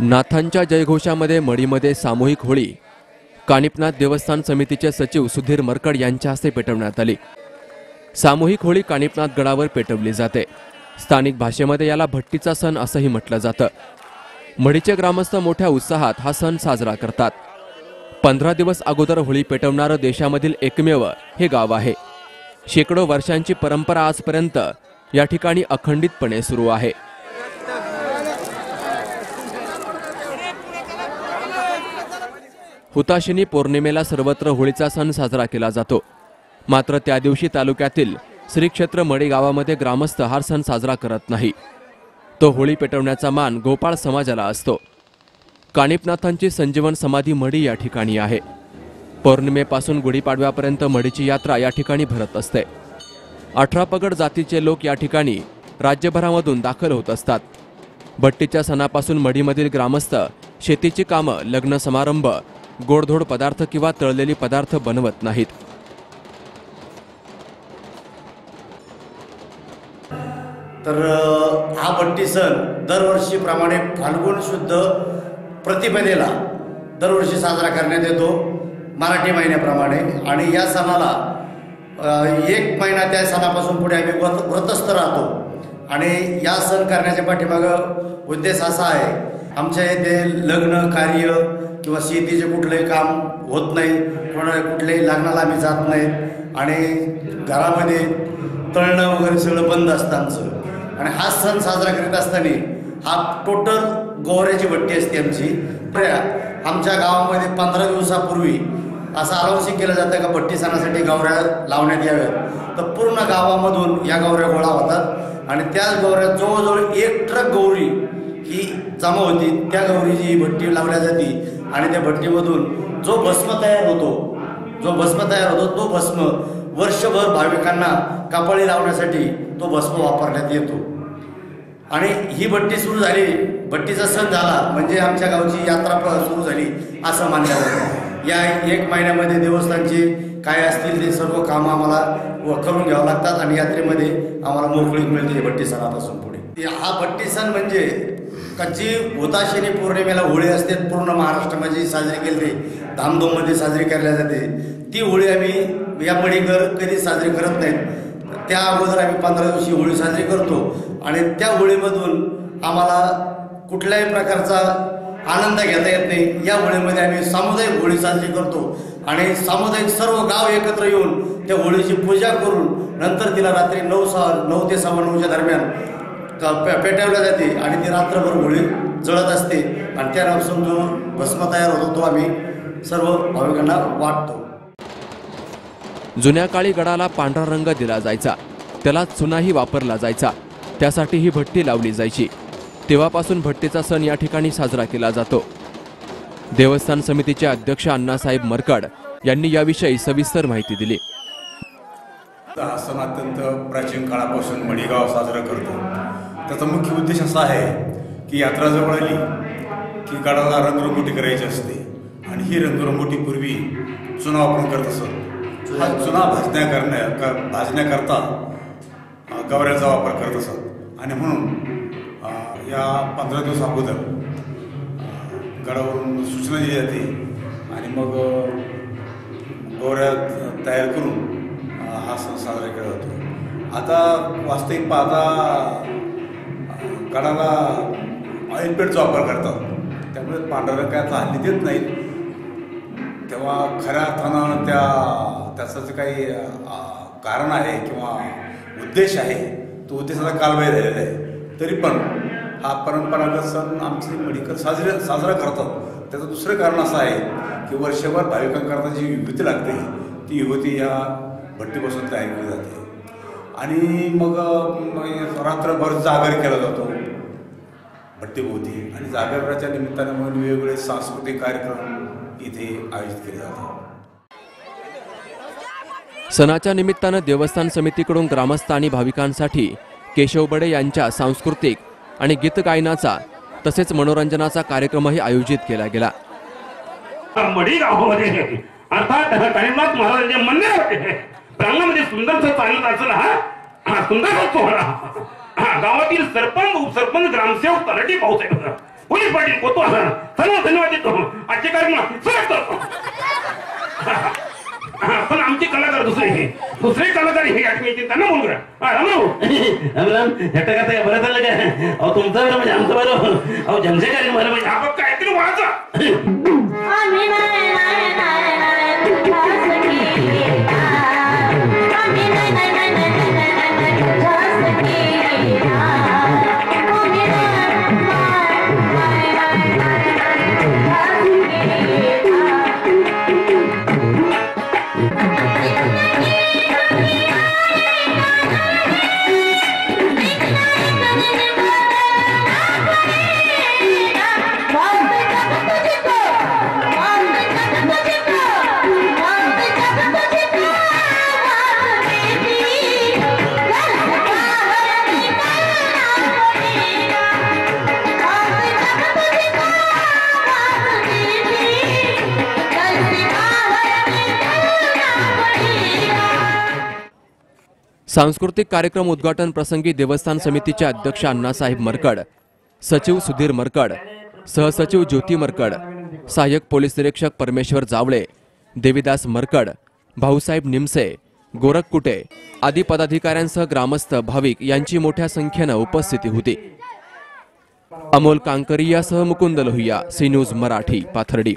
नाथांच्या जयघोषामध्ये मडीमध्ये सामूहिक होळी. कानिपनाथ देवस्थान समितीचे सचिव सुधीर मरकड यांच्या हस्ते पेटवण्यात आली. सामूहिक होळी कानिपनाथ गडावर पेटवली जाते. स्थानिक भाषेमध्ये याला भट्टीचा सण असंही म्हटलं जातं. मढीचे ग्रामस्थ मोठ्या उत्साहात हा सण साजरा करतात. पंधरा दिवस अगोदर होळी पेटवणारं देशामधील एकमेव हे गाव आहे. शेकडो वर्षांची परंपरा आजपर्यंत या ठिकाणी अखंडितपणे सुरू आहे. हुताशिनी पौर्णिमेला सर्वत्र होळीचा सण साजरा केला जातो. मात्र त्या दिवशी तालुक्यातील श्री क्षेत्र मडी गावामध्ये ग्रामस्थ हा सण साजरा करत नाही. तो होळी पेटवण्याचा मान गोपाळ समाजाला असतो. कानिपनाथांची संजीवन समाधी मडी या ठिकाणी आहे. पौर्णिमेपासून गुढीपाडव्यापर्यंत मडीची यात्रा या ठिकाणी भरत असते. अठरा पगड जातीचे लोक या ठिकाणी राज्यभरामधून दाखल होत असतात. भट्टीच्या सणापासून मडीमधील ग्रामस्थ शेतीची कामं लग्न समारंभ गोडधोड पदार्थ किंवा तळलेली पदार्थ बनवत नाहीत. तर हा भट्टी सण दरवर्षीप्रमाणे फाल्गुन शुद्ध प्रतिपदेला दरवर्षी साजरा करण्यात येतो मराठी महिन्याप्रमाणे. आणि या सणाला एक महिना त्या सणापासून पुढे आम्ही व्रत व्रतस्थ राहतो. आणि या सण करण्याच्या पाठीमागं उद्देश असा आहे आमच्या इथे लग्न कार्य किंवा शेतीचे कुठलंही काम होत नाही कोणा कुठल्याही लग्नाला आम्ही जात नाही आणि घरामध्ये तळणं वगैरे सगळं बंद असतं आमचं. आणि हा सण साजरा करीत असताना हा टोटल गोवऱ्याची भट्टी असते आमची. आमच्या गावामध्ये पंधरा दिवसापूर्वी असं अनाऊन्सिंग केलं जातं का भट्टी सणासाठी गौऱ्या लावण्यात याव्यात. तर पूर्ण गावामधून या गौऱ्या गोळा होतात. आणि त्याच गौऱ्या जवळजवळ एक ट्रक गौरी ही जमा होती त्या गौरीची ही भट्टी लावल्या जाते आणि त्या भट्टीमधून जो भस्म तयार होतो जो भस्म तयार होतो तो भस्म वर्षभर भाविकांना कपाळी लावण्यासाठी तो भस्म वापरण्यात येतो. आणि ही भट्टी सुरू झाली भट्टीचा सण झाला म्हणजे आमच्या गावची यात्रा सुरू झाली असं मानलं जातं. या एक महिन्यामध्ये देवस्थानचे काय असतील ते सर्व कामं आम्हाला करून घ्यावं लागतात आणि यात्रेमध्ये आम्हाला मोकळीक मिळते भट्टी सणापासून पुढे. ते हा भट्टी सण म्हणजे कच्ची उताशिनी पौर्णिमेला होळी असते पूर्ण महाराष्ट्रामध्ये साजरी केली धामधूममध्ये साजरी केल्या जाते. ती होळी आम्ही या पडीकर कधी साजरी करत नाहीत त्या अगोदर आम्ही पंधरा दिवशी होळी साजरी करतो. आणि त्या होळीमधून आम्हाला कुठल्याही प्रकारचा आनंद घेता येत नाही. या होळीमध्ये आम्ही सामुदायिक होळी साजरी करतो. आणि सामुदायिक सर्व गाव एकत्र येऊन त्या होळीची पूजा करून नंतर तिला रात्री नऊ सहा नऊ ते सव्वा नऊच्या दरम्यान पेटवल्या जाते आणि ती रात्रभर होळी जळत असते. आणि त्यापासून जो भस्म तयार होतो तो आम्ही सर्व भाविकांना वाटतो. जुन्या काळी गडाला पांढरा रंग दिला जायचा. त्याला चुनाही वापरला जायचा. त्यासाठी ही भट्टी लावली जायची. तेव्हापासून भट्टीचा सण या ठिकाणी साजरा केला जातो. देवस्थान समितीचे अध्यक्ष अण्णासाहेब मरकड यांनी याविषयी सविस्तर माहिती दिली. हा सण अत्यंत प्राचीन काळापासून मडीगाव साजरा करतो. त्याचा मुख्य उद्देश असा आहे की यात्रा जवळ आली की गडाला रंगरंगोटी करायची असते. आणि ही रंगरंगोटी पूर्वी चुना वापरून करत असत. हा चुना भाजण्या करण्या क- भाजण्याकरता गवऱ्याचा वापर करत असत. आणि म्हणून या पंधरा दिवस अगोदर गडावरून सूचना दिली जाते. आणि मग अ, तयार करून हा सण साजरा केला जातो. आता वास्तविक पाहता कडाला गडाला ऑइल पेंटचा वापर करतात. त्यामुळे पांढरा काय आता हल्ली देत नाहीत. तेव्हा खऱ्या अर्थानं त्या त्याचं जे काही कारण आहे किंवा उद्देश आहे तो उद्देशाचा आता कालबाह्य झालेला आहे. तरी पण हा परंपरागत सण आमचे मेडिकल साजरे साजरा करतात. त्याचं दुसरं कारण असं आहे की वर्षभर भाविकांकरता जी विभूती लागते ती युवती या भट्टीपासून तयार केली जाते. आणि मग मग रात्रभर जागर केला जातो. भट्टीभोवती आणि जागरणाच्या निमित्तानं मग वेगवेगळे सांस्कृतिक कार्यक्रम इथे आयोजित केले जातात. सणाच्या निमित्तानं देवस्थान समितीकडून ग्रामस्थ आणि भाविकांसाठी केशव बडे यांच्या सांस्कृतिक आणि गीत गायनाचा तसेच मनोरंजनाचा कार्यक्रमही आयोजित केला गेला. अर्थात काळीनाथ महाराजांचे म्हणणे होते प्रांगणामध्ये सुंदरसं चालत असेल हा सुंदर सोहळा. गावातील सरपंच उपसरपंच ग्रामसेवक तलाठी भाऊसाहेब. पोलीस पाटील कोतवाल. सर्व धन्यवाद देतो. आजचे कार्यक्रम सुरू करतो. हा, पण आमचे कलाकार दुसरे दुसरे कलाकार हे आठवणी येतील. त्यांना बोल करा. रामराम करता का बरं चाललं काय? अहो तुमचं बरं म्हणजे आमचं बरं. अहो जमशेकारी बरं म्हणजे आपण काहीतरी व्हायचं सांस्कृतिक कार्यक्रम उद्घाटन प्रसंगी देवस्थान समितीचे अध्यक्ष अण्णासाहेब मरकड सचिव सुधीर मरकड सहसचिव ज्योती मरकड सहाय्यक पोलीस निरीक्षक परमेश्वर जावळे देविदास मरकड भाऊसाहेब निमसे गोरख कुटे आदी पदाधिकाऱ्यांसह ग्रामस्थ भाविक यांची मोठ्या संख्येनं उपस्थिती होती. अमोल कांकरियासह मुकुंद लोहिया सी न्यूज मराठी पाथर्डी.